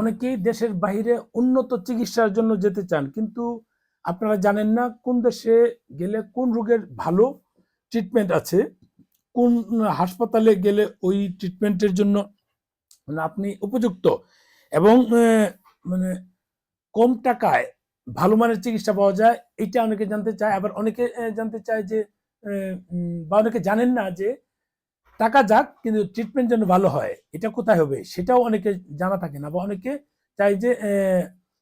অনেকেই দেশের বাইরে উন্নত চিকিৎসার জন্য যেতে চান, কিন্তু আপনারা জানেন না কোন দেশে গেলে কোন রোগের ভালো ট্রিটমেন্ট আছে, কোন হাসপাতালে গেলে ওই ট্রিটমেন্টের জন্য মানে আপনি উপযুক্ত এবং মানে কম টাকায় ভালো মানের চিকিৎসা পাওয়া যায়, এটা অনেকে জানতে চায়। আবার অনেকে জানতে চায় যে বা অনেকে জানেন না যে টাকা যাক, কিন্তু ট্রিটমেন্ট যেন ভালো হয়, এটা কোথায় হবে সেটাও অনেকে জানা থাকে না বা অনেকে চায় যে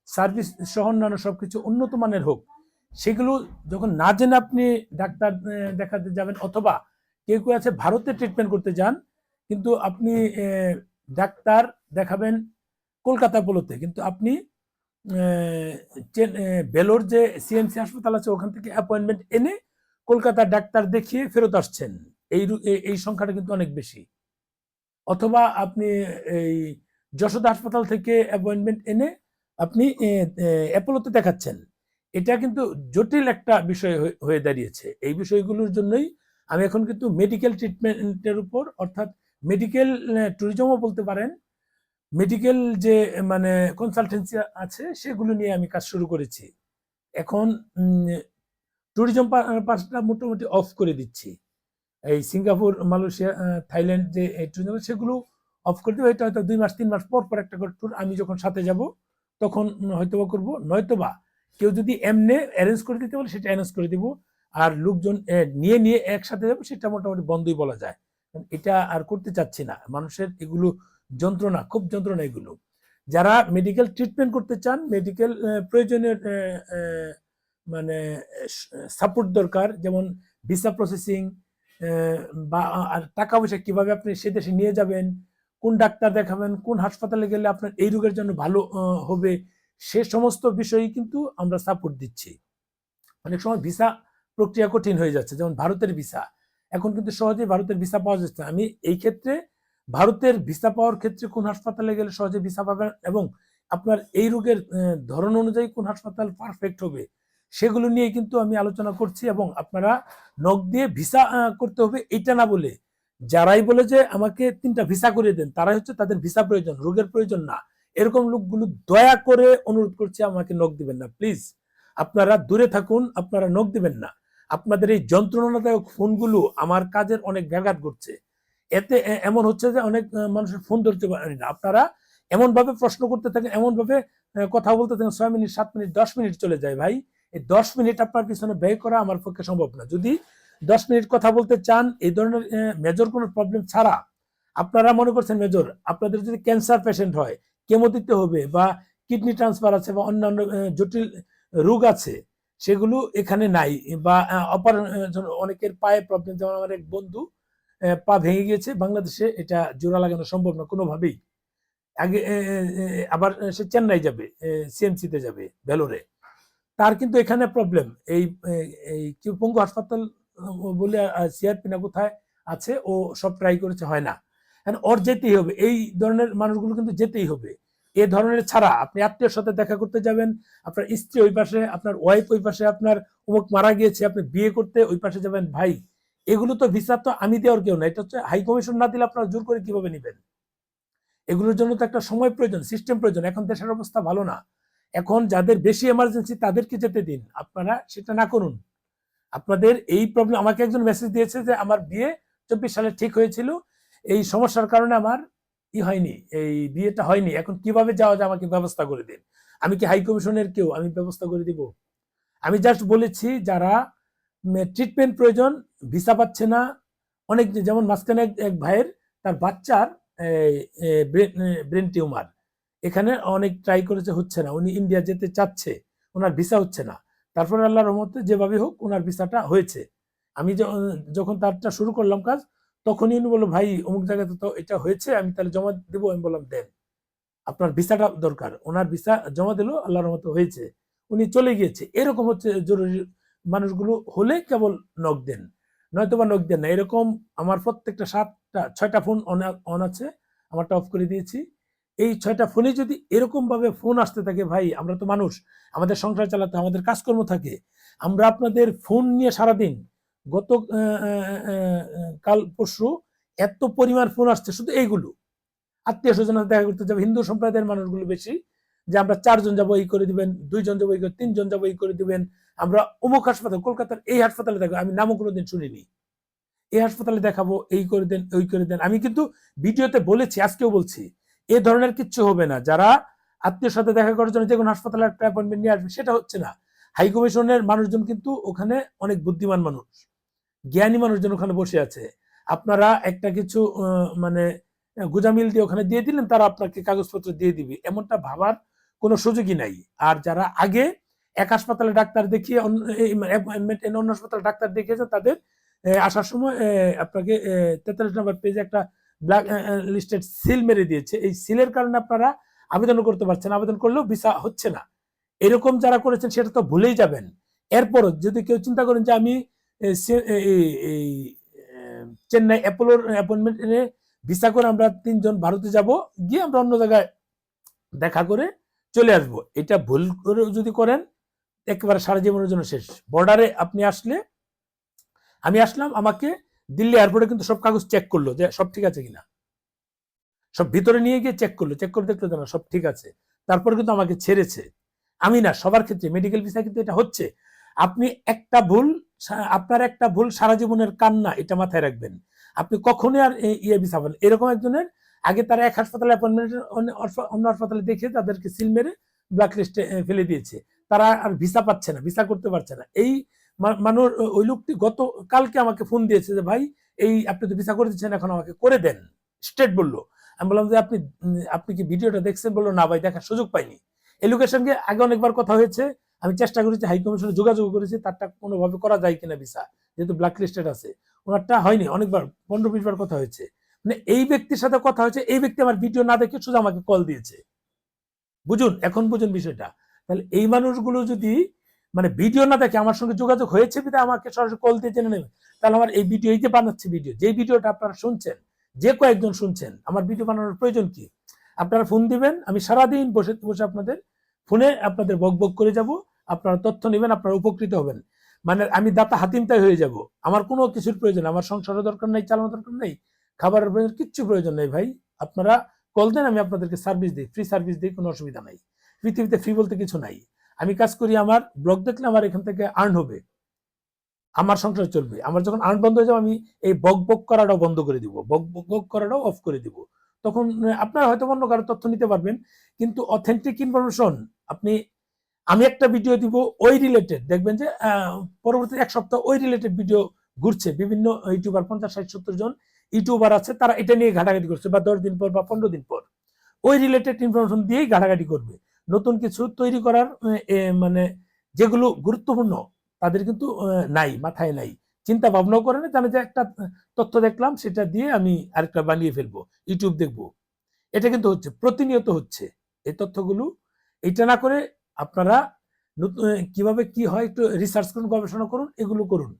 সার্ভিস সহ অন্যান্য সবকিছু উন্নত মানের হোক। সেগুলো যখন না জেনে আপনি ডাক্তার দেখাতে যাবেন অথবা কেউ কেউ আছে ভারতে ট্রিটমেন্ট করতে যান, কিন্তু আপনি ডাক্তার দেখাবেন কলকাতা পোলোতে কিন্তু আপনি বেলোর যে সিএমসি হাসপাতাল আছে, ওখান থেকে অ্যাপয়েন্টমেন্ট এনে কলকাতার ডাক্তার দেখিয়ে ফেরত আসছেন। এই এই- সংখ্যাটা কিন্তু অনেক বেশি। অথবা আপনি এই যশোদা হাসপাতাল থেকে অ্যাপয়েন্টমেন্ট এনে আপনি অ্যাপোলোতে দেখাচ্ছেন। এটা কিন্তু জটিল একটা বিষয় হয়ে- হয়ে দাঁড়িয়েছে। এই বিষয়গুলোর জন্যই আমি এখন কিন্তু মেডিকেল ট্রিটমেন্টের উপর, অর্থাৎ মেডিকেল ট্যুরিজমও বলতে পারেন মেডিকেল যে মানে কনসালটেন্সি আছে, সেগুলো নিয়ে আমি কাজ শুরু করেছি। এখন ট্যুরিজম পাসটা মোটামুটি অফ করে দিচ্ছি। এই সিঙ্গাপুর মালয়েশিয়া থাইল্যান্ড যে ট্যুরিজম সেগুলো অফ করে দেবো। এটা হয়তো দুই মাস তিন মাস পর পর একটা করে ট্যুর আমি যখন সাথে যাব তখন হয়তো বা করব। নয়তোবা কেউ যদি এমনে অ্যারেঞ্জ করে দিতে বলে সেটা অ্যারেঞ্জ করে দিব। আর লোকজন নিয়ে নিয়ে একসাথে যাব সেটা মোটামুটি বন্ধই বলা যায়। এটা আর করতে চাচ্ছি না। মানুষের এগুলো যন্ত্রণা খুব যন্ত্রণা এগুলো। যারা মেডিকেল ট্রিটমেন্ট করতে চান মেডিকেল আহ, মানে সাপোর্ট দরকার যেমন ভিসা প্রসেসিং বা, আর টাকা পয়সা কীভাবে আপনি সে দেশে নিয়ে যাবেন, কোন ডাক্তার দেখাবেন, কোন হাসপাতালে গেলে আপনার এই রোগের জন্য ভালো হবে, সে সমস্ত বিষয়ই কিন্তু আমরা সাপোর্ট দিচ্ছি অনেক সময় ভিসা প্রক্রিয়া কঠিন হয়ে যাচ্ছে, যেমন ভারতের ভিসা এখন কিন্তু সহজেই ভারতের ভিসা পাওয়া যাচ্ছে। আমি এই ক্ষেত্রে ভারতের ভিসা পাওয়ার ক্ষেত্রে কোন হাসপাতালে গেলে সহজে ভিসা পাবেন এবং আপনার এই রোগের ধরন অনুযায়ী কোন হাসপাতাল পারফেক্ট হবে সেগুলো নিয়ে কিন্তু আমি আলোচনা করছি এবং আপনারা নখ দিয়ে ভিসা করতে হবে এটা না বলে যারাই বলে যে আমাকে তিনটা ভিসা করে দেন, তারাই হচ্ছে তাদের ভিসা প্রয়োজন, রোগের প্রয়োজন না। এরকম লোকগুলো দয়া করে অনুরোধ করছি আমাকে নখ দিবেন না, প্লিজ। আপনারা দূরে থাকুন, আপনারা নখ দিবেন না। আপনাদের এই যন্ত্রণাদায়ক ফোনগুলো আমার কাজের অনেক ব্যাঘাত ঘটছে। এতে এমন হচ্ছে যে অনেক মানুষের ফোন ধরতে পারেন না। আপনারা এমন ভাবে প্রশ্ন করতে থাকেন এমন ভাবে কথা বলতে থাকেন, ছয় মিনিট, সাত মিনিট, দশ মিনিট চলে যায় ভাই। এই দশ মিনিট আপনার পিছনে ব্যয় করা আমার পক্ষে সম্ভব না। যদি দশ মিনিট কথা বলতে চান, এই ধরনের মেজর কোনো প্রবলেম ছাড়া আপনারা মনে করছেন মেজর আপনাদের যদি ক্যান্সার পেশেন্ট হয় কেমো দিতে হবে বা কিডনি ট্রান্সফার আছে বা অন্যান্য জটিল রোগ আছে, সেগুলো এখানে নাই বা অপারেশন অনেকের পায়ে প্রবলেম যেমন আমার এক বন্ধু পা ভেঙে গিয়েছে, বাংলাদেশে এটা জোড়া লাগানো সম্ভব না কোনোভাবেই। আগে আবার সে চেন্নাই যাবে সিএমসিতে যাবে ভেলোরে তার কিন্তু এখানে প্রবলেম এই, এই- এই কি পঙ্গু হাসপাতাল বলে সিআরপি না কোথায় আছে, ও সব ট্রাই করেছে, হয় না। ওর যেতেই হবে। এই ধরনের মানুষগুলো কিন্তু যেতেই হবে। এ ধরনের ছাড়া আপনি আত্মীয়র সাথে দেখা করতে যাবেন, আপনার স্ত্রী ওই পাশে, আপনার ওয়াইফ ওই পাশে, আপনার অমুক মারা গিয়েছে, আপনি বিয়ে করতে ওই পাশে যাবেন, ভাই, এগুলো তো ভিসা তো আমি দেওয়ার কেউ না। এটা হচ্ছে হাই কমিশন না দিলে আপনারা জোর করে কীভাবে নেবেন? এগুলোর জন্য তো একটা সময় প্রয়োজন সিস্টেম প্রয়োজন। এখন দেশের অবস্থা ভালো না। এখন যাদের বেশি এমার্জেন্সি তাদেরকে যেতে দিন। আপনারা সেটা না করুন। আপনাদের এই প্রবলেম আমাকে একজন মেসেজ দিয়েছে যে আমার বিয়ে চব্বিশ সালে ঠিক হয়েছিল। এই সমস্যার কারণে আমার ই হয়নি, এই বিয়েটা হয়নি। এখন কীভাবে যাওয়া যায় আমাকে ব্যবস্থা করে দিন। আমি কি হাই কমিশনের কেউ? আমি ব্যবস্থা করে দিব। আমি জাস্ট বলেছি, যারা ট্রিটমেন্ট প্রয়োজন ভিসা পাচ্ছে না, অনেক, যেমন মাঝখানে এক- ভাইয়ের, তার বাচ্চার ব্রেন টিউমার এখানে অনেক ট্রাই করেছে, হচ্ছে না। উনি ইন্ডিয়া যেতে চাচ্ছে, ওনার ভিসা হচ্ছে না। তারপরে আল্লাহ রহমতে যেভাবে হোক ওনার ভিসাটা হয়েছে। আমি যখন তারটা শুরু করলাম কাজ, তখনই উনি বলল, ভাই, অমুক জায়গাতে তো এটা হয়েছে, আমি তাহলে জমা দেবো। আমি বললাম, দেন, আপনার ভিসাটা দরকার। ওনার ভিসা জমা দিল আল্লাহর মতো হয়েছে। উনি চলে গিয়েছে। এরকম হচ্ছে জরুরি মানুষগুলো হলে কেবল নক দেন। নয়তো বা নক দেন না। এরকম আমার প্রত্যেকটা সাতটা, ছয়টা ফোন অন আছে। আমারটা অফ করে দিয়েছি। এই ছয়টা ফোনে যদি এরকম ভাবে ফোন আসতে থাকে, ভাই, আমরা তো মানুষ, আমাদের সংসার চালাতে আমাদের কাজকর্ম থাকে, আমরা আপনাদের ফোন নিয়ে সারাদিন, গত কাল পরশু এত পরিমাণ ফোন আসছে, শুধু এইগুলো। আত্মীয় স্বজন দেখা করতে যাব, হিন্দু সম্প্রদায়ের মানুষগুলো বেশি, যে আমরা চারজন যাব এই করে দিবেন, দুইজন যাব এই করে, তিনজন যাব এই করে দিবেন, আমরা অমুক হাসপাতাল, কলকাতার এই হাসপাতালে দেখো, আমি নামও কোনোদিন শুনিনি। এই হাসপাতালে দেখাবো, এই করে দেন, ওই করে দেন। আমি কিন্তু ভিডিওতে বলেছি, আজকেও বলছি এ ধরনের কিচ্ছু হবে না। যারা আত্মীয় সাথে দেখা করার জন্য যে কোনো হাসপাতালে একটা অ্যাপয়েন্টমেন্ট নিয়ে আসবে, সেটা হচ্ছে না। হাই কমিশনের মানুষজন কিন্তু ওখানে অনেক বুদ্ধিমান মানুষ। জ্ঞানী মানুষজন ওখানে বসে আছে। আপনারা একটা কিছু মানে গুজামিল দিয়ে ওখানে দিয়ে দিলেন, তারা আপনাকে কাগজপত্র দিয়ে দিবে। এমনটা ভাবার কোনো সুযোগই নাই। আর যারা আগে এক হাসপাতালে ডাক্তার দেখিয়ে অন্য- অন্য হাসপাতালে ডাক্তার দেখিয়েছে তাদের আসার সময় আপনাকে তেতাল্লিশ নম্বর পেজে একটা ব্ল্যাক লিস্টেড সিল মেরে দিয়েছে। এই সিলের কারণে আপনারা আবেদন করতে পারছেন, আবেদন করলেও ভিসা হচ্ছে না। এরকম যারা করেছেন, সেটা তো ভুলেই যাবেন। এরপরও যদি কেউ চিন্তা করেন যে আমি এই চেন্নাই অ্যাপোলোর অ্যাপয়েন্টমেন্ট এনে ভিসা করে আমরা তিনজন ভারতে যাব, গিয়ে আমরা অন্য জায়গায় দেখা করে চলে আসব। এটা ভুল করে যদি করেন, একেবারে সারা জীবনের জন্য শেষ। বর্ডারে আপনি আসলে, আমি আসলাম, আমাকে দিল্লি এয়ারপোর্টে কিন্তু সব কাগজ চেক করল যে সব ঠিক আছে কিনা। সব ভিতরে নিয়ে গিয়ে চেক করল চেক করে দেখল না, সব ঠিক আছে। তারপর কিন্তু আমাকে ছেড়েছে। আমি না, সবার ক্ষেত্রে মেডিকেল ভিসা কিন্তু এটা হচ্ছে, আপনি একটা ভুল আপনার একটা ভুল সারা জীবনের কান্না, এটা মাথায় রাখবেন। আপনি কখনোই আর ইয়ে ভিসা পাবেন এরকম একজনের, আগে তারা এক হাসপাতালে অ্যাপয়েন্টমেন্ট অন্য হাসপাতালে দেখে তাদেরকে সিল মেরে ব্ল্যাক লিস্টে ফেলে দিয়েছে। তারা আর ভিসা পাচ্ছে না ভিসা করতে পারছে না। এই মানুষ ওই লোকটি গত, কালকে আমাকে ফোন দিয়েছে যে, ভাই, এই আপনি তো ভিসা করে দিচ্ছেন, এখন আমাকে করে দেন। স্টেট বলল। আমি বললাম যে, আপনি আপনি কি ভিডিওটা দেখছেন? বলল, না ভাই, দেখার সুযোগ পাইনি। এই লোকের সঙ্গে আগে অনেকবার কথা হয়েছে। আমি চেষ্টা করেছি, হাই কমিশনে যোগাযোগ করেছি, তারটা কোনোভাবে করা যায় কিনা ভিসা, যেহেতু ব্ল্যাক লিস্টেড আছে। ওনারটা হয়নি, অনেকবার, পনেরো বিশ বার কথা হয়েছে। মানে এই ব্যক্তির সাথে কথা হয়েছে, এই ব্যক্তি আমার ভিডিও না দেখে শুধু আমাকে কল দিয়েছে। বুঝুন, এখন বুঝুন বিষয়টা। তাহলে এই মানুষগুলো যদি মানে ভিডিও না দেখে আমার সঙ্গে যোগাযোগ হয়েছে বিধায় আমাকে সরাসরি কল দিয়ে জেনে নেবে। তাহলে আমার এই ভিডিও এই যে বানাচ্ছে ভিডিও যে ভিডিওটা আপনারা শুনছেন, যে কয়েকজন শুনছেন, আমার ভিডিও বানানোর প্রয়োজন কি? আপনারা ফোন দিবেন, আমি সারাদিন বসে বসে আপনাদের ফোনে আপনাদের বক বক করে যাব, আপনারা তথ্য নেবেন, আপনারা উপকৃত হবেন। মানে আমি দাতা হাতিমতাই হয়ে যাব। আমার কোনো কিছুর প্রয়োজন আমার সংসারের দরকার নেই, চালানোর দরকার নেই, খাবারের প্রয়োজন, কিচ্ছু প্রয়োজন নেই ভাই। আপনারা কল দেন, আমি আপনাদেরকে সার্ভিস দিই ফ্রি সার্ভিস দিই, কোনো অসুবিধা নাই। পৃথিবীতে ফ্রি বলতে কিছু নাই। আমি কাজ করি, আমার ব্লগ দেখলে আমার এখান থেকে আর্ন হবে। আমার সংসার চলবে। আমার যখন আর্ন বন্ধ হয়ে যাবে, আমি এই বক বক করাটাও বন্ধ করে দিব। বক বক করাটাও অফ করে দিব। তখন আপনারা হয়তো অন্য কারও তথ্য নিতে পারবেন, কিন্তু অথেন্টিক ইনফরমেশন আপনি, আমি একটা ভিডিও দিব, ওই রিলেটেড দেখবেন যে পরবর্তী এক সপ্তাহ ওই রিলেটেড ভিডিও ঘুরছে। বিভিন্ন ইউটিউবার পঞ্চাশ, ষাট, সত্তর জন ইউটিউবার আছে, তারা এটা নিয়ে ঘাটাঘাটি করছে, বা দশ দিন পর বা পনেরো দিন পর। ওই রিলেটেড ইনফরমেশন দিয়েই ঘাটাঘাটি করবে। নতুন কিছু তৈরি করার মানে যেগুলো গুরুত্বপূর্ণ, তাদের কিন্তু নাই, মাথায় নাই। চিন্তা ভাবনাও করে না জানে যে একটা তথ্য দেখলাম, সেটা দিয়ে আমি আরেকটা বানিয়ে ফেলব, ইউটিউব দেখব। এটা কিন্তু হচ্ছে, প্রতিনিয়ত হচ্ছে এই তথ্যগুলো। এটা না করে আপনারা কীভাবে কি হয়, একটু রিসার্চ করুন, গবেষণা করুন, এগুলো করুন।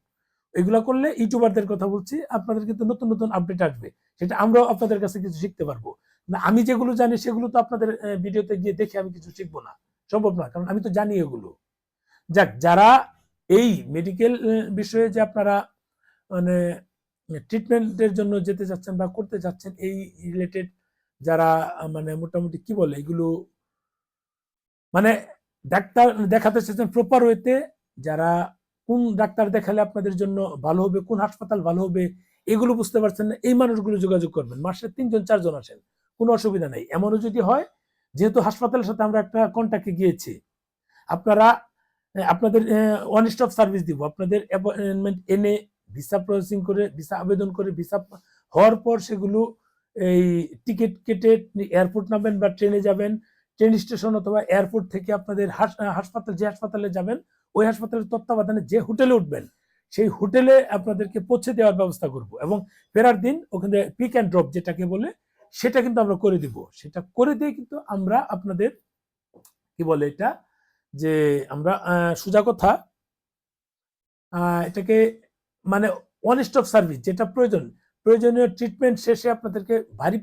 এগুলো করলে ইউটিউবারদের কথা বলছি, আপনাদের কিন্তু নতুন নতুন আপডেট আসবে। সেটা আমরাও আপনাদের কাছে কিছু শিখতে পারব। আমি যেগুলো জানি সেগুলো তো আপনাদের ভিডিওতে গিয়ে দেখে আমি কিছু শিখব না। সম্ভব না কারণ আমি তো জানি এগুলো। যাক, যারা এই মেডিকেল বিষয়ে যে আপনারা মানে ট্রিটমেন্টের জন্য যেতে যাচ্ছেন বা করতে যাচ্ছেন এই রিলেটেড যারা মানে মোটামুটি কি বলে এগুলো মানে ডাক্তার দেখাতে চাচ্ছেন প্রপার ওয়েতে যারা কোন ডাক্তার দেখালে আপনাদের জন্য ভালো হবে, কোন হাসপাতাল ভালো হবে, এগুলো বুঝতে পারছেন না, এই মানুষগুলো যোগাযোগ করবেন। মাসে তিনজন, চারজন আসেন। কোনো অসুবিধা নেই। এমনও যদি হয়, যেহেতু হাসপাতালের সাথে আমরা একটা কন্ট্যাক্টে গিয়েছি, আপনারা আপনাদের ওয়ান স্টপ সার্ভিস দিব। আপনাদের অ্যাপয়েন্টমেন্ট এনে ভিসা প্রসেসিং করে ভিসা আবেদন করে ভিসা হওয়ার পর সেগুলো এই টিকিট কেটে এয়ারপোর্ট নামবেন বা ট্রেনে যাবেন ট্রেন স্টেশন অথবা এয়ারপোর্ট থেকে আপনাদের হাস- হাসপাতাল, যে হাসপাতালে যাবেন, ওই হাসপাতালের তত্ত্বাবধানে যে হোটেলে উঠবেন, সেই হোটেলে আপনাদেরকে পৌঁছে দেওয়ার ব্যবস্থা করব। এবং ফেরার দিন ওখানে পিক অ্যান্ড ড্রপ যেটাকে বলে সেটা কিন্তু আমরা করে দিব। সেটা করে দিয়ে কিন্তু আমরা আপনাদের, কি বলে এটা? যে আমরা সোজা কথা এটাকে মানে ওয়ান স্টপ সার্ভিস যেটা প্রয়োজন। প্রয়োজনীয় ট্রিটমেন্ট শেষে আপনাদেরকে ভারী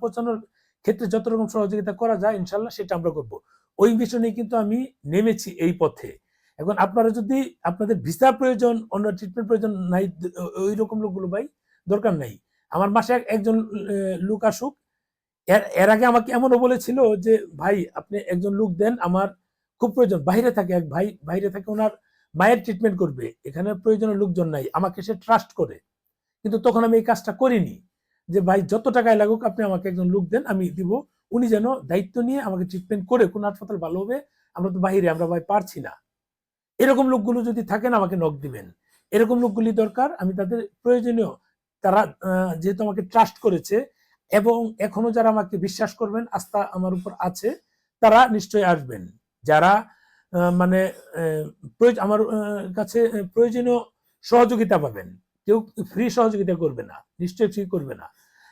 পৌঁছানোর ক্ষেত্রে যত রকম সহযোগিতা করা যায় ইনশাল্লাহ সেটা আমরা করব। ওই বিষয় নিয়ে কিন্তু আমি নেমেছি এই পথে। এখন আপনারা যদি আপনাদের ভিসা প্রয়োজন, অন্য ট্রিটমেন্ট প্রয়োজন নাই ওই রকম লোকগুলো ভাই, দরকার নাই। আমার এক- একজন লোক আসুক। এর আগে আমাকে এমনও বলেছিল যে, ভাই, আপনি একজন লোক দেন, আমার খুব প্রয়োজন। বাইরে থাকে এক ভাই, বাইরে থাকে ওনার মায়ের ট্রিটমেন্ট করবে। এখানে প্রয়োজনীয় লোকজন নাই, আমাকে সে ট্রাস্ট করে। কিন্তু তখন আমি এই কাজটা করিনি। যে, ভাই, যত টাকায় লাগুক, আপনি আমাকে একজন লোক দেন, আমি দিব। উনি যেন দায়িত্ব নিয়ে আমাকে ট্রিটমেন্ট করে, কোন হাসপাতাল ভালো হবে, আমরা তো বাইরে আমরা ভাই পারছি না। এরকম লোকগুলো যদি থাকেন, আমাকে নক দিবেন। এরকম লোকগুলি দরকার, আমি তাদের প্রয়োজনীয় তারা যেহেতু আমাকে ট্রাস্ট করেছে এবং এখনও যারা আমাকে বিশ্বাস করবেন, আস্থা আমার উপর আছে, তারা নিশ্চয়ই আসবেন। যারা মানে আমার কাছে প্রয়োজনীয় সহযোগিতা পাবেন। কেউ ফ্রি সহযোগিতা করবে না, নিশ্চয়ই ফ্রি করবে না।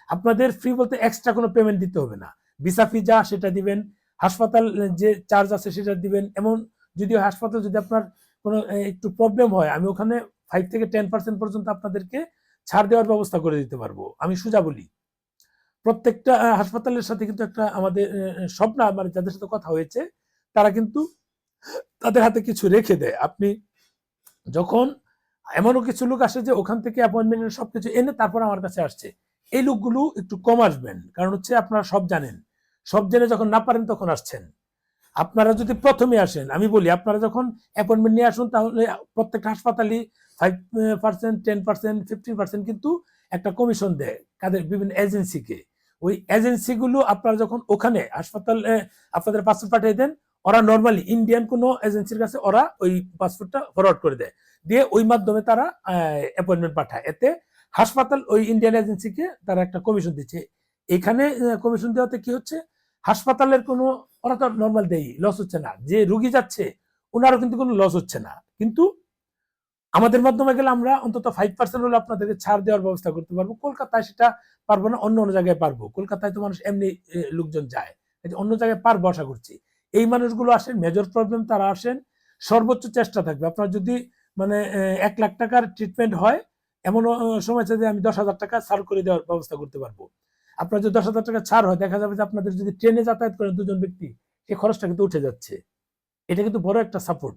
আপনাদের ফ্রি বলতে এক্সট্রা কোনো পেমেন্ট দিতে হবে না। ভিসা ফি যা, সেটা দিবেন। হাসপাতাল যে চার্জ আছে, সেটা দিবেন। এমন যদিও হাসপাতাল যদি আপনার কোনো একটু প্রবলেম হয়, আমি ওখানে ফাইভ থেকে টেন পার্সেন্ট পর্যন্ত আপনাদেরকে ছাড় দেওয়ার ব্যবস্থা করে দিতে পারব। আমি সোজা বলি প্রত্যেকটা হাসপাতালের সাথে কিন্তু একটা আমাদের আহ, সব না মানে যাদের সাথে কথা হয়েছে তারা কিন্তু তাদের হাতে কিছু রেখে দেয়। আপনি যখন এমনও কিছু লোক আসে যে ওখান থেকে অ্যাপয়েন্টমেন্টের সবকিছু এনে তারপর আমার কাছে আসছে এই লোকগুলো একটু কম আসবেন। কারণ হচ্ছে আপনারা সব জানেন। সব জেনে যখন না পারেন তখন আসছেন। আপনারা যদি প্রথমে আসেন আমি বলি আপনারা যখন অ্যাপয়েন্টমেন্ট নিয়ে আসুন তাহলে প্রত্যেকটা হাসপাতালই five percent ten percent fifteen percent কিন্তু একটা কমিশন দেয় কাদের বিভিন্ন এজেন্সিকে ওই এজেন্সিগুলো আপনারা যখন ওখানে হাসপাতাল আপনাদের পাসপোর্ট পাঠিয়ে দেন, ওরা নর্মালি ইন্ডিয়ান কোনো এজেন্সির কাছে ওরা ওই পাসপোর্টটা ফরওয়ার্ড করে দেয়। দিয়ে ওই মাধ্যমে তারা অ্যাপয়েন্টমেন্ট পাঠায়। এতে হাসপাতাল ওই ইন্ডিয়ান এজেন্সিকে তারা একটা কমিশন দিচ্ছে। এখানে কমিশন দেওয়াতে কি হচ্ছে? হাসপাতালের কোনো, ওরা তো নর্মাল দেয় লস হচ্ছে না। যে রুগী যাচ্ছে, ওনারও কিন্তু কোনো লস হচ্ছে না। কিন্তু আমাদের মাধ্যমে গেলে আমরা অন্তত ফাইভ পার্সেন্ট হলে আপনাদেরকে ছাড় দেওয়ার ব্যবস্থা করতে পারব। কলকাতায় সেটা পারব না, অন্য অন্য জায়গায় পারব। কলকাতায় তো মানুষ এমনি লোকজন যায়। অন্য জায়গায় পারব আশা করছি। এই মানুষগুলো আসেন মেজর প্রবলেম তারা আসেন, সর্বোচ্চ চেষ্টা থাকবে। আপনার যদি মানে এক লাখ টাকার ট্রিটমেন্ট হয় এমন সময় আছে যে আমি দশ হাজার টাকা ছাড় করে দেওয়ার ব্যবস্থা করতে পারব। আপনার যদি দশ হাজার টাকা ছাড় হয়, দেখা যাবে যে আপনাদের যদি ট্রেনে যাতায়াত করেন দুজন ব্যক্তি সেই খরচটা কিন্তু উঠে যাচ্ছে। এটা কিন্তু বড় একটা সাপোর্ট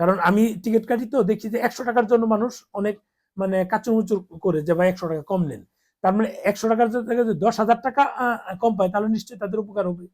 কারণ আমি টিকিট কাটি তো দেখি যে একশো টাকার জন্য মানুষ অনেক মানে কাচুমুচুর করে যে ভাই একশো টাকা কম নেন। তার মানে একশো টাকার জায়গায় যদি দশ হাজার টাকা কম পায়, তাহলে নিশ্চয়ই তাদের উপকার হবে।